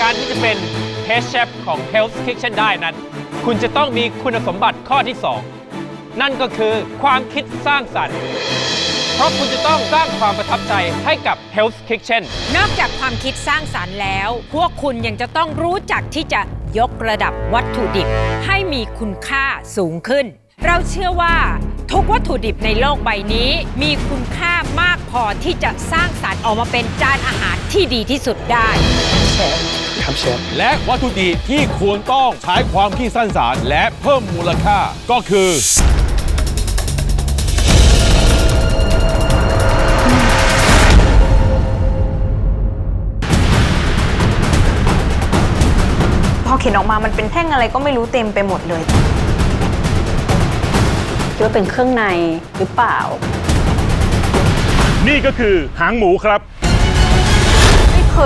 การที่จะเป็น Head Chef ของ Hell's Kitchen ได้นั้น คุณจะต้องมีคุณสมบัติข้อที่ 2 นั่นก็คือความคิดสร้างสรรค์ เพราะคุณจะต้องสร้างความประทับใจให้กับ Hell's Kitchen นอกจากความคิดสร้างสารรค์แล้ว พวกคุณยังจะต้องรู้จักที่จะยกระดับวัตถุดิบ ให้มีคุณค่าสูงขึ้น เราเชื่อว่า ทุกวัตถุดิบในโลกใบนี้ มีคุณค่ามากพอที่จะสร้างสารรค์ออกมาเป็นจานอาหารที่ดีที่สุดได้ ครับเชฟ และวัตถุดิบที่ควรต้องใช้ความคิดสร้างสรรค์และเพิ่มมูลค่าก็คือ พอเข็นออกมามันเป็นแท่งอะไรก็ไม่รู้เต็มไปหมดเลย คิดว่าเป็นเครื่องในหรือเปล่า นี่ก็คือหางหมูครับไม่เค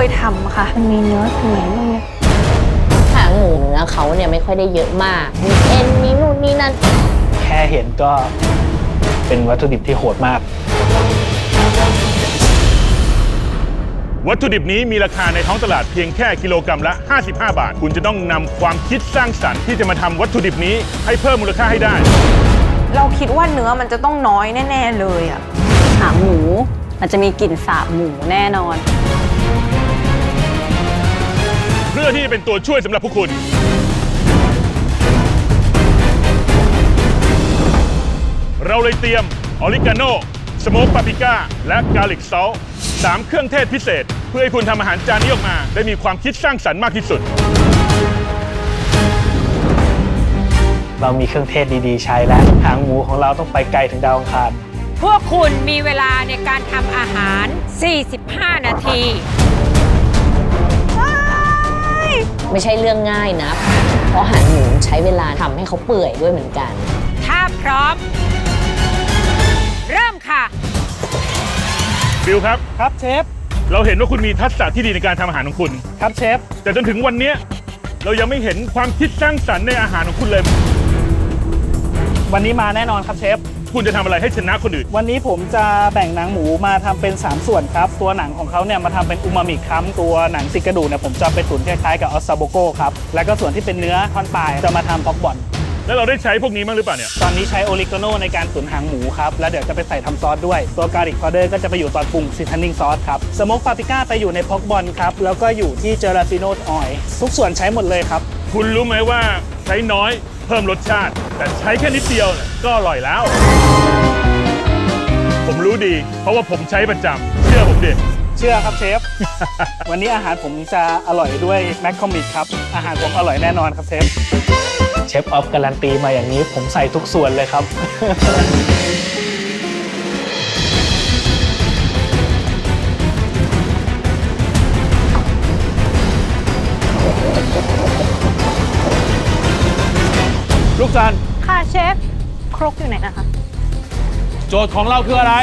ยทำค่ะ มันมีเนื้อตรงไหนบ้างเนี่ยหางหมูเนื้อเขาเนี่ยไม่ค่อยได้เยอะมาก มีเอ็นมีนู่นนี่นั่น แค่เห็นก็เป็นวัตถุดิบที่โหดมาก วัตถุดิบนี้มีราคาในท้องตลาดเพียงแค่กิโลกรัมละ 55 บาท คุณจะต้องนำความคิดสร้างสรรค์ที่จะมาทำวัตถุดิบนี้ให้เพิ่มมูลค่าให้ได้ เราคิดว่าเนื้อมันจะต้องน้อยแน่ ๆ เลยอะหางหมูมันจะมีกลิ่นสาบหมูแน่นอน เพื่อที่จะเป็นตัวช่วยสำหรับพวกคุณ เราเลยเตรียมออริกาโนสโมกปาปริก้า และกาลิกซอลสามเครื่องเทศพิเศษ เพื่อให้คุณทำอาหารจานนี้ออกมา ได้มีความคิดสร้างสรรค์มากที่สุด เรามีเครื่องเทศดีๆ ใช้แล้วหางหมูของเราต้องไปไกลถึงดาวอังคาร พวกคุณมีเวลาในการทำอาหาร 45 นาที ไม่ใช่เรื่องง่ายนะ เพราะหางหมูใช้เวลาทำให้เขาเปื่อยด้วยเหมือนกัน ถ้าพร้อม เริ่มค่ะ บิลครับ ครับเชฟ เราเห็นว่าคุณมีทักษะที่ดีในการทำอาหารของคุณ ครับเชฟ แต่จนถึงวันเนี้ยเรายังไม่เห็นความคิดสร้างสรรค์ในอาหารของคุณเลย วันนี้มาแน่นอนครับเชฟ คุณจะทำอะไรให้ชนะคนอื่น วันนี้ผมจะแบ่งหนังหมูมาทำเป็น 3 ส่วนครับ ตัวหนังของเขาเนี่ยมาทำเป็นอูมามิครับตัวหนังติดกระดูกเนี่ยผมจะไปตุ๋นคล้ายๆกับออสซาโบโกครับแล้วก็ส่วนที่เป็นเนื้อท่อนปลายจะมาทำพ็อกบอลแล้วเราได้ใช้พวกนี้บ้างหรือเปล่าเนี่ย ตอนนี้ใช้โอริกาโนในการตุ๋นหางหมูครับแล้วเดี๋ยวจะไปใส่ทำซอสด้วย ตัวการิกพาวเดอร์ก็จะไปอยู่ตอนปรุงซีทันนิ่งซอสครับสโมกปาปริก้าไปอยู่ในพ็อกบอลครับแล้วก็อยู่ที่เจลาติโนออยล์ทุกส่วนใช้หมดเลยครับ คุณรู้ไหมว่าใช้น้อยเพิ่มรสชาติ แต่ใช้แค่นิดเดียวเนี่ยก็อร่อยแล้ว ผมรู้ดี เพราะว่าผมใช้ประจำเชื่อผมดิ เชื่อครับเชฟ วันนี้อาหารผมจะอร่อยด้วยแมคคอมิกครับ อาหารผมอร่อยแน่นอนครับเชฟ เชฟออฟการันตีมาอย่างนี้ผมใส่ทุกส่วนเลยครับ ลูกจันค่ะเชฟ ครกอยู่ไหนนะคะ โจทย์ของเราคืออะไร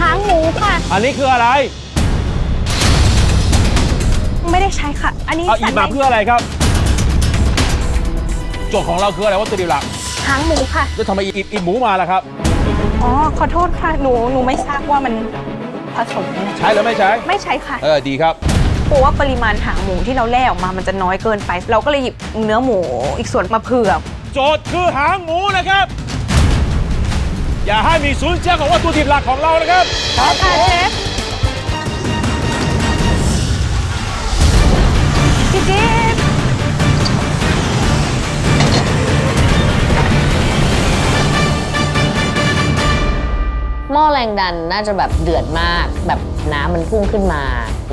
หางหมูค่ะ อันนี้คืออะไรไม่ได้ใช้ค่ะ อันนี้เอาอีใส่กมาเพื่ออะไรครับ โจทย์ของเราคืออะไรวัตถุดิบหลักหางหมูค่ะจะทำไมอีกอีกหมูมาล่ะครับ อ๋อ ขอโทษค่ะ หนู หนูไม่ทราบว่ามันผสมเนี่ยใช้หรือไม่ใช้ ไม่ใช้ค่ะเออดีครับ กลัวว่าปริมาณหางหมูที่เราแล่ออกมา มันจะน้อยเกินไป เราก็เลยหยิบเนื้อหมูอีกส่วนมาเผื่อ โจทย์คือหางหมูนะครับ อย่าให้มีสูญเสียของวัตถุดิบหลักของเรานะครับค่ะเชฟจิ๊บจิ๊บหม้อแรงดันน่าจะแบบเดือดมาก แบบน้ำมันพุ่งขึ้นมา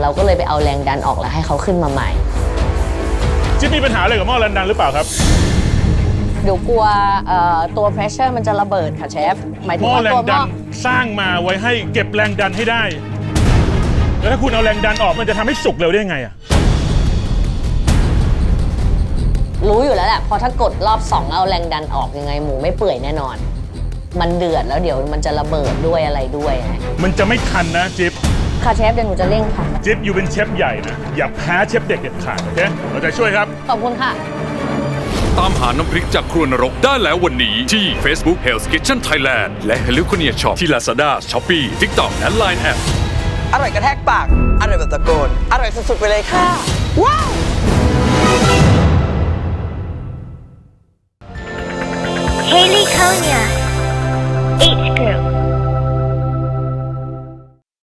เราก็เลยไปเอาแรงดันออกแล้วให้เขาขึ้นมาใหม่ จิ๊บมีปัญหาอะไรกับหม้อแรงดันหรือเปล่าครับ เดี๋ยวกลัวเอ่อตัว pressure มันจะระเบิดค่ะเชฟ หมายหถึงม้อว่าแรตังวหดัม้อนสร้างมาไว้ให้เก็บแรงดันให้ได้ แล้วถ้าคุณเอาแรงดันออกมันจะทำให้สุกเร็วได้ยังไงอะรู้อยู่แล้วแหละพอถ้ากดรอบสองเอาแรงดันออกยังไงหมูไม่เปื่อยแน่นอน มันเดือดแล้วเดี๋ยวมันจะระเบิดด้วยอะไรด้วยไงมันจะไม่ทันนะจิ๊บค่ะเชฟเดี๋ยวหนูจะเร่งค่ะ จิ๊บอยู่เป็นเชฟใหญ่นะ อย่าแพ้เชฟเด็กเด็ดขาดโอเคเราจะช่วยครับ ขอบคุณค่ะ ตามหาน้ำพริกจากครัวนรกได้แล้ววันนี้ที่ Facebook Hell's Kitchen Thailand และ h e l i c o n i a Shop ที่ Lazada, Shopee, TikTok และ Line App อร่อยกระแทกปาก อร่อยแบบตะโกน อร่อยสุดๆไปเลยค่ะ ว้าว